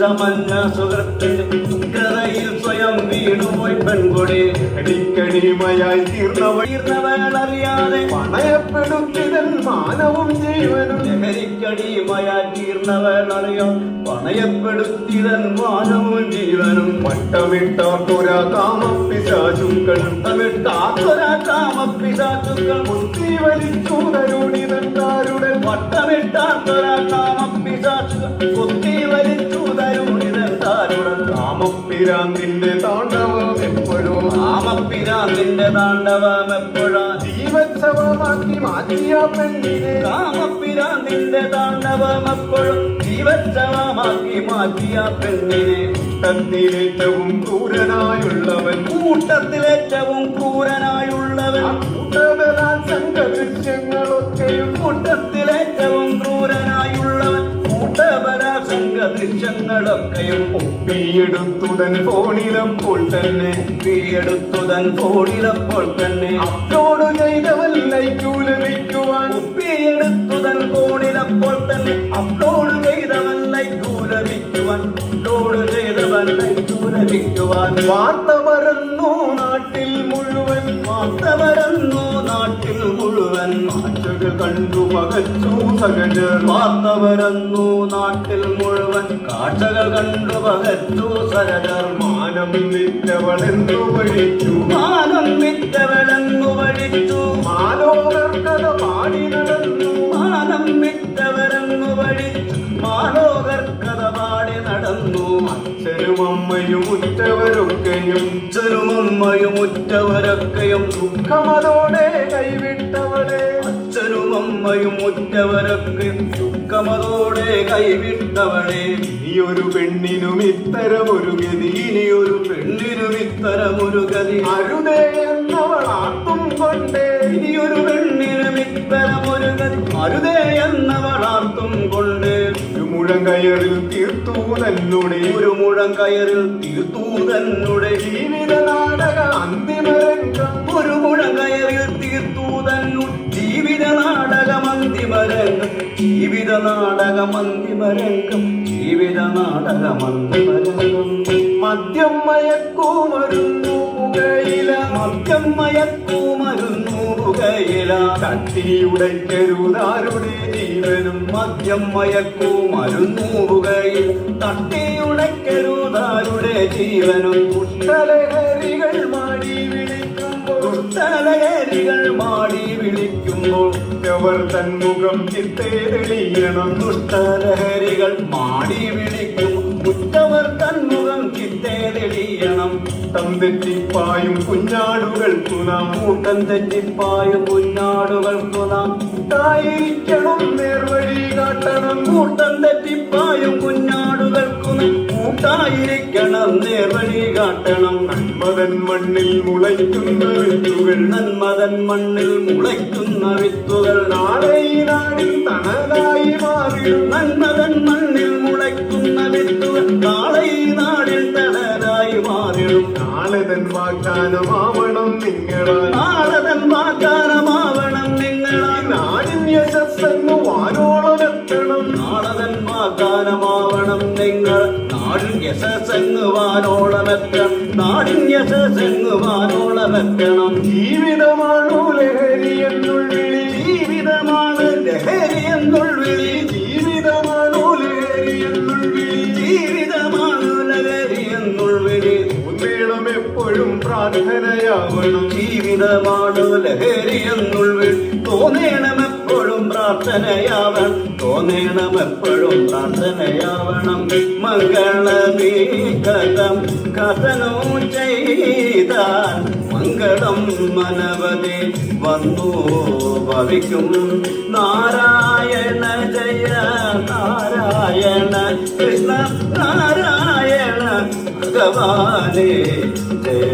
ചമഞ്ഞ സുഹൃത്തിന്റെ കഥയിൽ സ്വയം വീണുപോയി പെൺകൊടി. അടിക്കടിമയായി തീർന്നവളറിയാതെ പണയപ്പെടുത്തിതൻ മാനവും ജീവനും. ലഹരിക്കടിമയാ തീർന്നവളറിയാം? പണയപ്പെടുത്തിതൻ മാനവും ജീവനും. വട്ടമിട്ടാത്തൊരാ കാമപ്പിശാചുക്കൾ. വട്ടമിട്ടാത്തൊരാ കാമപ്പിശാചുക്കൾ. മുത്തി വലിച്ചു തരുണിതന്താരുടെ വട്ടമിട്ടാത്തൊരാ കാമപ്പിശാചുക്കൾ. കുത്തി കാമപ്പിരാന്തിന്റെ താണ്ഡവം എപ്പോഴോ? നിന്റെ താണ്ഡവം എപ്പോഴാ? ജീവത്സവമാക്കി മാറ്റിയ പെണ്ണിനെ. കാമപ്പിരാന്തിന്റെ താണ്ഡവം എപ്പോഴും? ജീവത്സവമാക്കി മാറ്റിയ പെണ്ണിനെ. കൂട്ടത്തിലേറ്റവും ക്രൂരനായുള്ളവൻ. കൂട്ടത്തിലേറ്റവും ക്രൂരനായുള്ളവൻ. കൂട്ടബലാൽ ദൃശ്യങ്ങളൊക്കെയും ഒപ്പിയെടുത്തുടൻ ഫോണിലപ്പോൾ തന്നെ. ഒപ്പിയെടുത്തുടൻ ഫോണിലപ്പോൾ തന്നെ. അപ്ലോഡ് ചെയ്തവൻ ലൈക്കു ലഭിക്കുവാൻ ഒപ്പിയെടുത്തുടൻ ഫോണിലപ്പോൾ തന്നെ. അപ്ലോഡ് ചെയ്തവൻ ലൈക്കൂലഭിക്കുവാൻ അപ്ലോഡ് ചെയ്തവൻ ലൈക്കൂലഭിക്കുവാൻ വാർത്ത കണ്ടു പകച്ചു സകജ വാർത്തവരന്നു നാട്ടിൽ മുഴുവൻ കാഴ്ചകൾ കണ്ടു പകച്ചു സകജ മാനം വിറ്റവളെന്നു വഴിച്ചു മാനം വിറ്റവളെന്നു വഴിച്ചു മാനോകർക്കത പാടി നടന്നു. മാനം വിറ്റവരെന്നു വഴിച്ചു മാനോകർക്കത പാടി നടന്നു. അച്ഛനും അമ്മയും ഉറ്റവരൊക്കെയും അച്ഛനും അമ്മയും ഉറ്റവരൊക്കെയും ദുഃഖമതോടെ കൈവിട്ടവളെ. അച്ഛനും അമ്മയും ഒറ്റവരൊക്കെ ദുഃഖമതോടെ കൈവിട്ടവളെ. ഇനിയൊരു പെണ്ണിനും ഇത്തരമൊരു ഗതി ഇനി ഒരു പെണ്ണിനും ഇത്തരമൊരു ഗതി. അരുതേ എന്നവൾ ആർത്തും കൊണ്ടേ ഒരു പെണ്ണിനും ഇത്തരമൊരു ഗതി. അരുതേ എന്നവളാർത്തും കൊണ്ട്. ഒരു മുഴം കയറിൽ തീർത്തു തന്നുടെ ഒരു മുഴം കയറിൽ തീർത്തു തന്നുടെ. ജീവിത നാടക അന്തിമരംഗം ഒരു മുഴം കയറിൽ തീർത്തു നാടകമന്തിമരംഗം ജീവിത നാടകമന്തിമരംഗം ജീവിത നാടകമന്തിമരംഗം മദ്യം മയക്കുമരുന്നു പുകയില മദ്യം മയക്കുമരുന്നു പുകയില തട്ടിയുടയ്ക്കരുതാരുടെ ജീവനും മദ്യം മയക്കുമരുന്നു പുകയിൽ തട്ടിയുടയ്ക്കരുതാരുടെ ജീവനും പുഷ്ടലഹരികൾ മാടി വിളിക്കുമ്പോൾ ദുഷ്ടലഹരികൾ മാടി വിളിക്കുമ്പോൾ അവർ തന്മുഖം ചിത്തേതെളിയണം ദുഷ്ടലഹരികൾ മാടി വിളിക്കും. ഉറ്റവർ തന്മുഖം ചിത്തേതെളിയണം തം തെറ്റിപ്പായും കുഞ്ഞാടുകൾക്കു നാം. കൂട്ടം തെറ്റിപ്പായും കുഞ്ഞാടുകൾ നാം. കൂട്ടായിരിക്കണം നേർവഴി കാട്ടണം. കൂട്ടം തെറ്റിപ്പായും കുഞ്ഞാ കൂട്ടായിരിക്കണം നേർവഴി കാട്ടണം മതൻ മണ്ണിൽ മുളയ്ക്കുന്ന വിത്തുകൾ നന്മതൻ മണ്ണിൽ മുളയ്ക്കുന്ന വിത്തുകൾ നാളെ ഈ നാടിൽ തണലായി മാറിടും നന്മതൻ മണ്ണിൽ മുളയ്ക്കുന്ന വിത്തുകൾ നാളെ ഈ നാടിൽ തണലായി മാറിടും നാളെ തൻ വാഗ്ദാനമാവണം നിങ്ങളാൽ നാളതൻ വാഗ്ദാനമാവണം നിങ്ങളാൽ നാടിൻ യശസ്സെന്ന് വാനോളമെത്തണം നാളതൻ വാഗ്ദാനമാവണം നിങ്ങൾ നാടിൻ യശസ്സെങ്ങുവാനോളമെത്തണം. നാടിൻ യശസ്സെങ്ങുവാനോളമെത്തണം. ജീവിതമാണു ലഹരി എന്നുള്ളിൽ ജീവിതമാണ് ലഹരി എന്നുൾവിളി ജീവിതമാണു ലഹരി എന്നുള്ളിൽ ജീവിതമാണു ലഹരി എന്നുൾവിളി വേണം എപ്പോഴും പ്രാർത്ഥനയാവണം. ജീവിതമാണു ലഹരി എന്നുൾവിളി തോന്നേണം എപ്പോഴും പ്രാർത്ഥനയാവണം. തോന്നണം എപ്പോഴും പ്രാർത്ഥനയാവണം. മംഗളമേ കഥം കഥനോ ചെയ്താൽ മംഗളം മനവതി വന്നു ഭവിക്കും. നാരായണ ജയ നാരായണ കൃഷ്ണ നാരായണ ഭഗവാനേ ജയ.